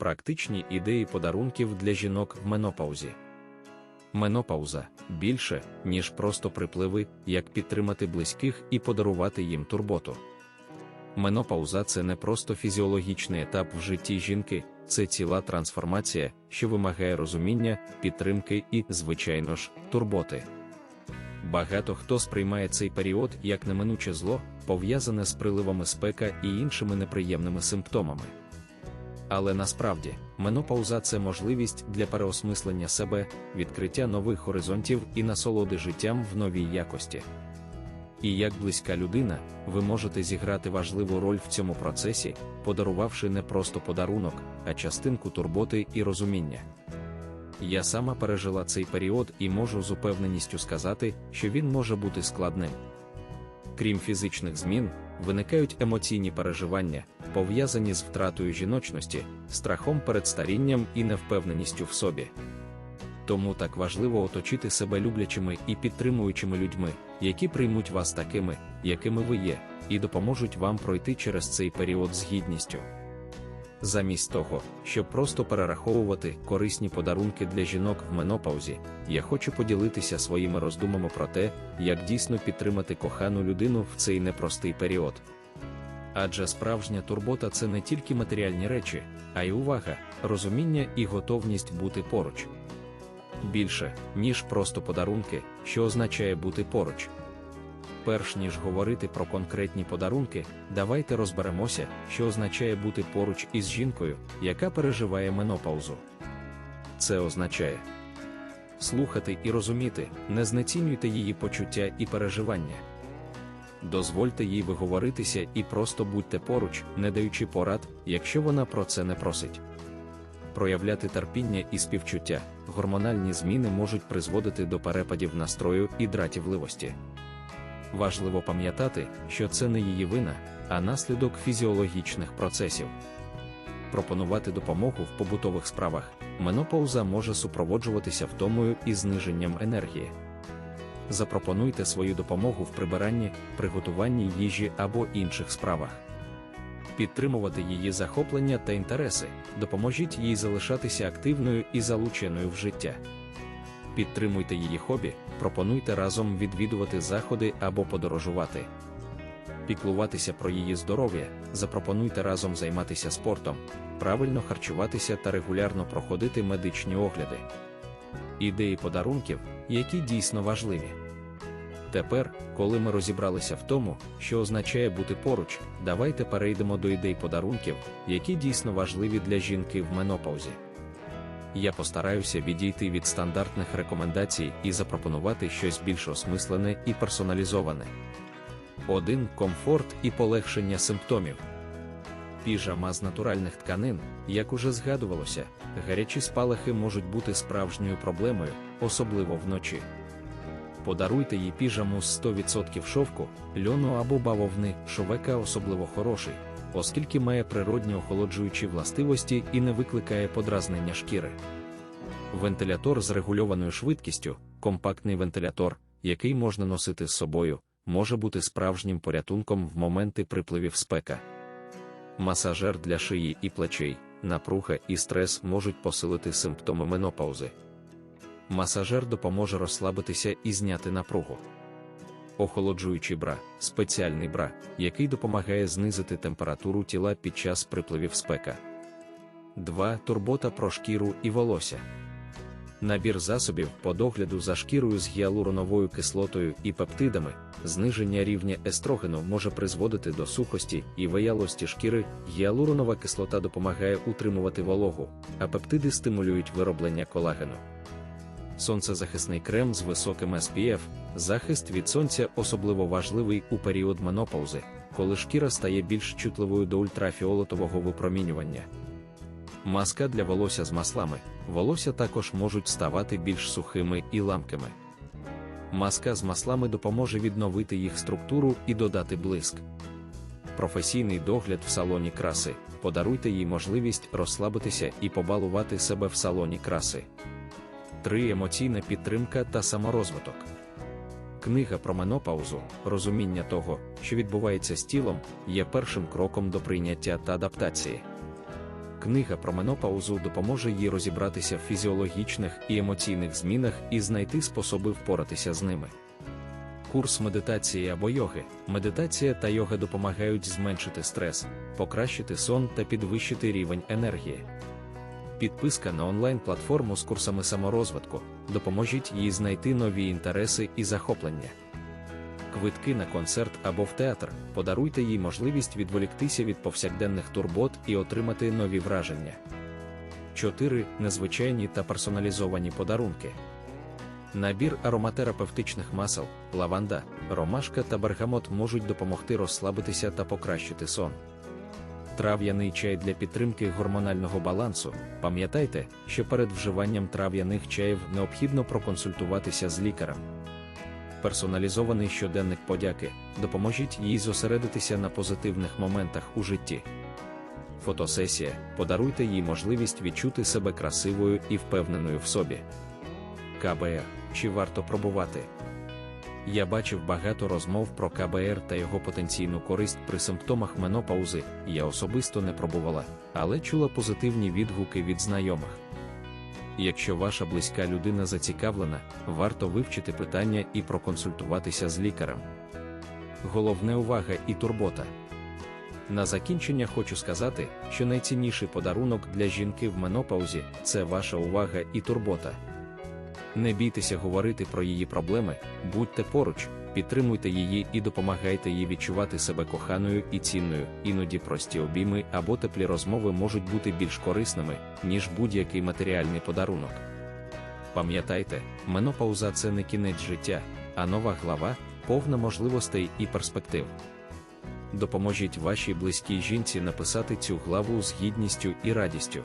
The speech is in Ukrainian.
Практичні ідеї подарунків для жінок в менопаузі. Менопауза більше, ніж просто припливи, як підтримати близьких і подарувати їм турботу. Менопауза це не просто фізіологічний етап в житті жінки, це ціла трансформація, що вимагає розуміння, підтримки і, звичайно ж, турботи. Багато хто сприймає цей період як неминуче зло, пов'язане з приливами спека і іншими неприємними симптомами. Але насправді, менопауза це можливість для переосмислення себе, відкриття нових горизонтів і насолоди життям в новій якості. І як близька людина, ви можете зіграти важливу роль в цьому процесі, подарувавши не просто подарунок, а частинку турботи і розуміння. Я сама пережила цей період і можу з упевненістю сказати, що він може бути складним. Крім фізичних змін, виникають емоційні переживання, пов'язані з втратою жіночності, страхом перед старінням і невпевненістю в собі. Тому так важливо оточити себе люблячими і підтримуючими людьми, які приймуть вас такими, якими ви є, і допоможуть вам пройти через цей період з гідністю. Замість того, щоб просто перераховувати корисні подарунки для жінок в менопаузі, я хочу поділитися своїми роздумами про те, як дійсно підтримати кохану людину в цей непростий період. Адже справжня турбота це не тільки матеріальні речі, а й увага, розуміння і готовність бути поруч. Більше, ніж просто подарунки, що означає бути поруч. Перш ніж говорити про конкретні подарунки, давайте розберемося, що означає бути поруч із жінкою, яка переживає менопаузу. Це означає слухати і розуміти, не знецінюйте її почуття і переживання. Дозвольте їй виговоритися і просто будьте поруч, не даючи порад, якщо вона про це не просить. Проявляти терпіння і співчуття, гормональні зміни можуть призводити до перепадів настрою і дратівливості. Важливо пам'ятати, що це не її вина, а наслідок фізіологічних процесів. Пропонувати допомогу в побутових справах менопауза може супроводжуватися втомою і зниженням енергії. Запропонуйте свою допомогу в прибиранні, приготуванні їжі або інших справах. Підтримувати її захоплення та інтереси, допоможіть їй залишатися активною і залученою в життя. Підтримуйте її хобі, пропонуйте разом відвідувати заходи або подорожувати. Піклуватися про її здоров'я, запропонуйте разом займатися спортом, правильно харчуватися та регулярно проходити медичні огляди. Ідеї подарунків, які дійсно важливі. Тепер, коли ми розібралися в тому, що означає бути поруч, давайте перейдемо до ідей подарунків, які дійсно важливі для жінки в менопаузі. Я постараюся відійти від стандартних рекомендацій і запропонувати щось більш осмислене і персоналізоване. 1. Комфорт і полегшення симптомів. Піжама з натуральних тканин, як уже згадувалося, гарячі спалахи можуть бути справжньою проблемою, особливо вночі. Подаруйте їй піжаму з 100% шовку, льону або бавовни, шовека особливо хороший, оскільки має природні охолоджуючі властивості і не викликає подразнення шкіри. Вентилятор з регульованою швидкістю, компактний вентилятор, який можна носити з собою, може бути справжнім порятунком в моменти припливів спека. Масажер для шиї і плечей, напруга і стрес можуть посилити симптоми менопаузи. Масажер допоможе розслабитися і зняти напругу. Охолоджуючий бра спеціальний бра, який допомагає знизити температуру тіла під час припливів спека. 2. Турбота про шкіру і волосся. Набір засобів по догляду за шкірою з гіалуроновою кислотою і пептидами, зниження рівня естрогену може призводити до сухості і виялості шкіри. Гіалуронова кислота допомагає утримувати вологу, а пептиди стимулюють вироблення колагену. Сонцезахисний крем з високим SPF, захист від сонця особливо важливий у період менопаузи, коли шкіра стає більш чутливою до ультрафіолетового випромінювання. Маска для волосся з маслами. Волосся також можуть ставати більш сухими і ламкими. Маска з маслами допоможе відновити їх структуру і додати блиск. Професійний догляд в салоні краси. Подаруйте їй можливість розслабитися і побалувати себе в салоні краси. 3. Емоційна підтримка та саморозвиток. Книга про менопаузу, розуміння того, що відбувається з тілом, є першим кроком до прийняття та адаптації. Книга про менопаузу допоможе їй розібратися в фізіологічних і емоційних змінах і знайти способи впоратися з ними. Курс медитації або йоги. Медитація та йога допомагають зменшити стрес, покращити сон та підвищити рівень енергії. Підписка на онлайн-платформу з курсами саморозвитку допоможіть їй знайти нові інтереси і захоплення. Квитки на концерт або в театр подаруйте їй можливість відволіктися від повсякденних турбот і отримати нові враження. 4. Незвичайні та персоналізовані подарунки. Набір ароматерапевтичних масел, лаванда, ромашка та бергамот можуть допомогти розслабитися та покращити сон. Трав'яний чай для підтримки гормонального балансу. Пам'ятайте, що перед вживанням трав'яних чаїв необхідно проконсультуватися з лікарем. Персоналізований щоденник подяки допоможіть їй зосередитися на позитивних моментах у житті. Фотосесія подаруйте їй можливість відчути себе красивою і впевненою в собі. КБР чи варто пробувати? Я бачив багато розмов про КБР та його потенційну користь при симптомах менопаузи. Я особисто не пробувала, але чула позитивні відгуки від знайомих. Якщо ваша близька людина зацікавлена, варто вивчити питання і проконсультуватися з лікарем. Головне увага і турбота. На закінчення хочу сказати, що найцінніший подарунок для жінки в менопаузі це ваша увага і турбота. Не бійтеся говорити про її проблеми, будьте поруч, підтримуйте її і допомагайте їй відчувати себе коханою і цінною. Іноді прості обійми або теплі розмови можуть бути більш корисними, ніж будь-який матеріальний подарунок. Пам'ятайте, менопауза це не кінець життя, а нова глава, повна можливостей і перспектив. Допоможіть вашій близькій жінці написати цю главу з гідністю і радістю.